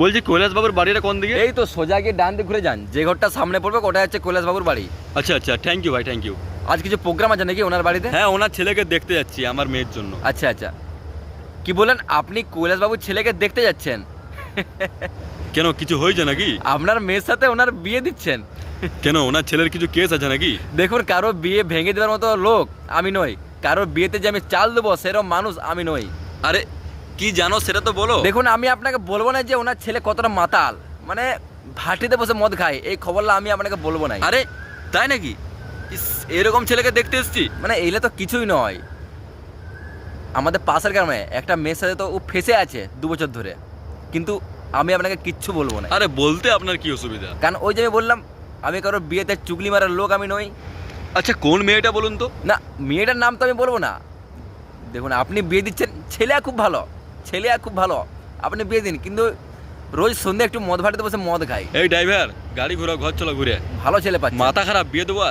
বলছি কৈলাসবাবুর বাড়িটা কোন দিকে? এই তো সোজা গিয়ে ডান দিকে ঘুরে যান। যে ঘরটা সামনে পড়বে ওটা হচ্ছে কৈলাসবাবুর বাড়ি। আচ্ছা আচ্ছা থ্যাংক ইউ ভাই থ্যাংক ইউ আজ কিছু প্রোগ্রাম আছে নাকি ওনার বাড়িতে? হ্যাঁ ওনার ছেলেকে দেখতে যাচ্ছি আমার মেয়ের জন্য। আচ্ছা আচ্ছা। কি বলেন আপনি কৈলাসবাবুর ছেলেকে দেখতে যাচ্ছেন? কেন কিছু হয়েছে নাকি? আপনার মেয়ের সাথে ওনার বিয়ে দিচ্ছেন। কেন ওনার ছেলের কিছু কেস আছে নাকি? দেখুন কারও বিয়ে ভেঙে দেওয়ার মতো লোক আমি নই। কারও বিয়েতে যে আমি চাল দেবো সেরকম মানুষ আমি নই। আরে কি জানো সেটা তো বলো। দেখুন আমি আপনাকে বলব না যে ওনার ছেলে কতটা মাতাল। মানে ভাটিতে বসে মদ খায় এই খবরটা আমি আপনাকে বলব না। আরে তাই নাকি? ইস, এরকম ছেলেকে দেখতে এসছি। মানে এইলে তো কিছুই নয়। আমাদের পাশের গ্রামে একটা মেয়ের সাথে তো ও ফেসে আছে দু বছর ধরে। কিন্তু আমি আপনাকে কিচ্ছু বলব না। আরে বলতে আপনার কি অসুবিধা? কারণ ওই যে আমি বললাম আমি কারোর বিয়েতে চুগলি মারার লোক আমি নই। আচ্ছা কোন মেয়েটা বলুন তো? না মেয়েটার নাম তো আমি বলব না। দেখুন আপনি বিয়ে দিচ্ছেন ছেলে খুব ভালো। ছেলে খুব ভালো। আপনি বিয়ে দিন কিন্তু রোজ সন্ধ্যে একটু মদ ভাটিতে বসে মদ খাই। এই ড্রাইভার গাড়ি ঘুরো ঘর চলো ঘুরে। ভালো ছেলে পাচ্ছি মাথা খারাপ বিয়ে দেবো আর।